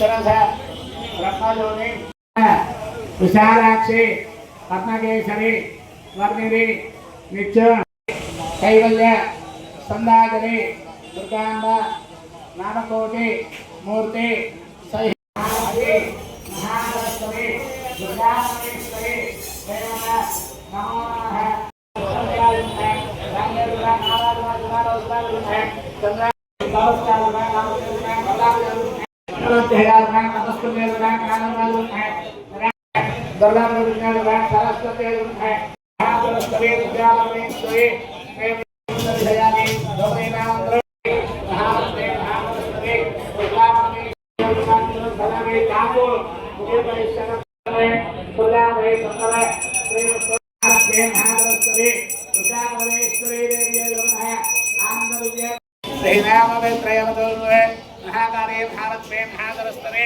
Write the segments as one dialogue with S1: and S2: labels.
S1: అక్షరస బ్రహ్మలోని విశాలాక్షి పద్మకేశరి వర్ణిరి నిత్యం కైవల్య సందాగరి దుర్గాంబ నామకోటి మూర్తి సహి మహాసరస్వతి దుర్గామహేశ్వరి దేవత నమో నమః नमस्कुल में लगा कानों में लगा है दर्दा में लगा लगा सरस्वती में लगा है हाथ सरस्वती विद्यालय में सोए मैं भैया ने दोनों नाम रखे हाथ से हाथ से उल्लास में उल्लास में भला में जागो मुझे परिश्रम में खुला में संकल्प प्रेम हाथ से हाथ सरस्वती उल्लास में ईश्वरी देवी लोग है आनंद विजय सेना में प्रेम दोनों है महाकारे भारत में महादरस्तरे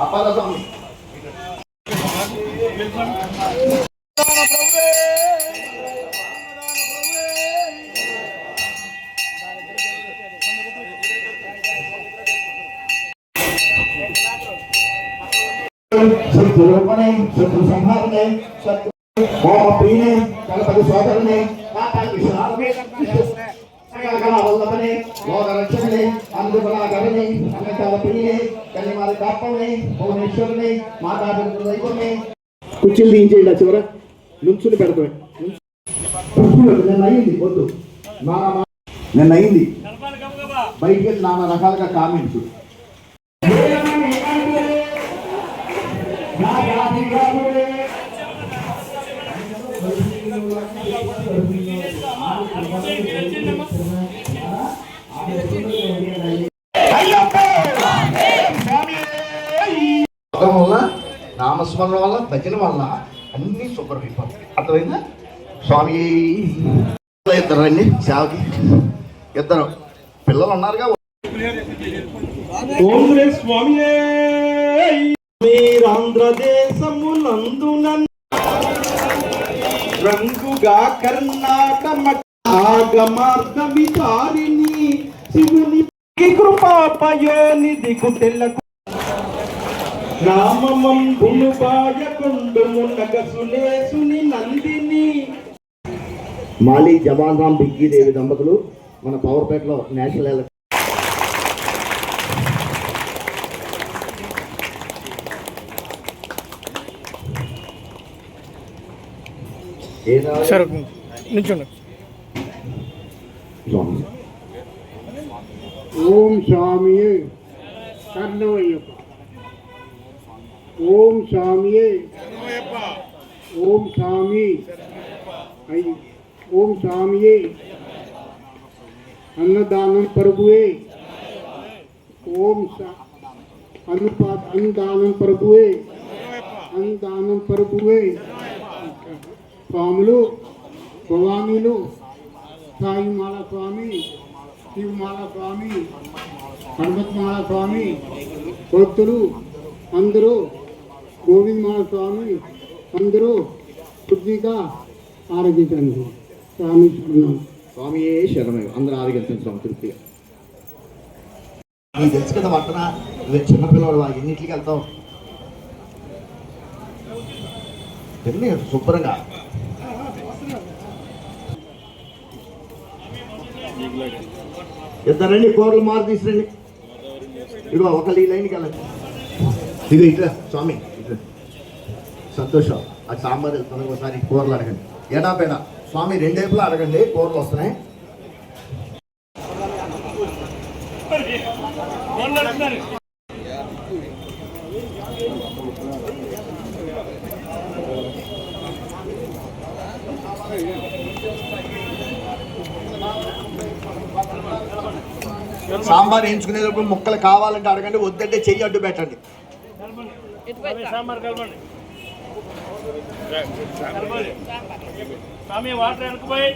S2: అప్పాల స్వామి శత్రు రూపణే శత్రు శత్రు ప్రియనే కలపతి సోదరునే వల్లభనే లోక అందుకుల అన్నకాల ప్రియనే కన్యమాల భువనేశ్వరునే దైవమే కుర్చీలు తీయించేయండి ఆ చివర. నుంచుని పెడతామే. నిన్న అయింది వద్దు. నిన్న అయింది బయటికి నానా రకాలుగా కామెంట్స్. యోగం వల్ల నామస్మరణ వల్ల భజన వల్ల అన్ని శుభ్రం అయిపోతాయి అర్థమైందా? స్వామి ఇద్దరు అండి సేవకి ఇద్దరు పిల్లలు ఉన్నారుగా
S3: స్వామి మీరాంధ్రదేశమునందున రంగుగా కర్ణాటక ఆగమార్గ విచారిణి శివుని కృపాపయోనిధి కుటెలకు రామమంబును బాయకుండు మునగసులేసుని నందిని.
S2: మాలి జవాన్ రామ్ బిగ్గీ దేవి దంపతులు మన పవర్పేటలో నేషనల్
S1: నిల్చోండి.
S2: స్వామి
S4: ఓం స్వామియే కర్ణవయ్యప్ప ఓం స్వామియే. ఓం స్వామి. ఓం స్వామియే. అన్నదానం ప్రభువే. ఓం అన్నపా అన్నదానం ప్రభువే. అన్నదానం ప్రభువే. స్వాములు భవానీలు సాయిమాల స్వామి శివమాల స్వామి హనుమత్మాల స్వామి భక్తులు అందరూ గోవిందమాల స్వామి అందరూ శుద్ధిగా ఆరోగించండి స్వామి శరణం.
S2: స్వామియే శరణం. అందరూ ఆరోగ్యం స్వామి తృప్తిగా. నీకు తెలుసు కదా పట్టణ చిన్నపిల్లవాడు ఎన్నింటికి వెళ్తావు? తిని శుభ్రంగా. ఇద్దరండి కూరలు మారు తీసురండి ఇదిగో ఒకళ్ళు ఈ లైన్కి వెళ్ళండి. ఇదిగో ఇట్లా స్వామి సంతోషం. ఆ సాంబార్ వెళ్తుంది ఒకసారి కూరలు అడగండి. ఎడా పేడ? స్వామి రెండేపులా అడగండి కూరలు వస్తున్నాయి. సాంబార్ వేయించుకునేటప్పుడు ముక్కలు కావాలంటే అడగండి వద్దంటే చెయ్యి అడ్డు పెట్టండి. సాంబార్ వెనకపోయి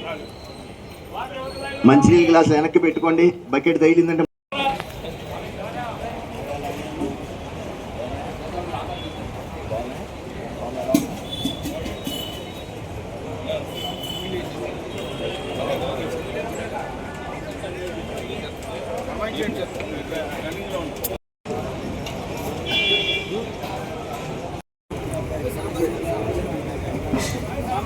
S2: మంచినీళ్ళ గ్లాస్ వెనక్కి పెట్టుకోండి. బకెట్ తగిలిందంటే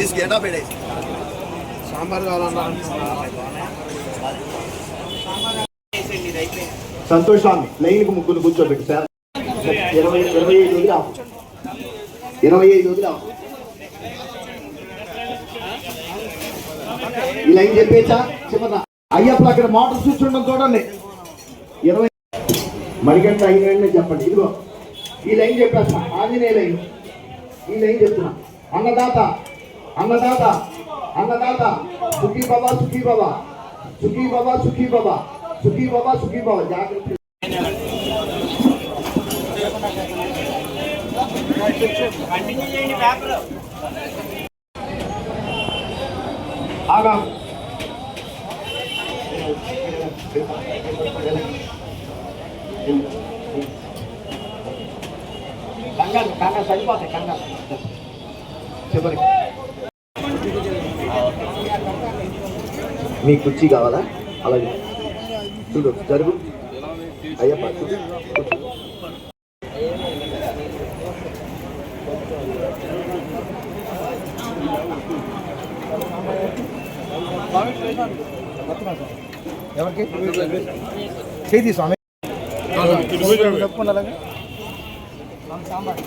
S2: సాంబార్ తీసి గెటా పెట్టేసి సంతోష్ స్వామి లైన్కి ముగ్గురు కూర్చోబెట్టు సార్. ఇరవై ఇరవై ఐదు వదిలి ఆపు. ఇరవై ఐదు వదిలి ఆపు. ఈ లైన్ చెప్పేచ్చా చిన్నదా అయ్యప్ప అక్కడ మోటార్ స్విచ్ ఉండడం చూడండి. ఇరవై మరిగంట అయిన చెప్పండి. ఇదిగో ఈ లైన్ చెప్పేస్తా. ఆంజనేయ లైన్. ఈ లైన్ చెప్తున్నా. అన్నదాత అన్నదాత అన్నదాత సుఖీ బాబా సుఖీ బాబా సుఖీ బాబా సుఖీ బాబా సుఖీ బాబా సుఖీ బాబా జాగ్రత్త. ఆగా. కంగారు కంగారు సరిపోతాయి కంగారు. చివరికి మీ కుర్చీ కావాలా? అలాగే. చూడు జరుగు. అయ్యప్ప ఎవరికి? చేతి స్వామి.
S5: చెప్పుకోండి సాంబార్.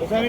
S5: ఒకసారి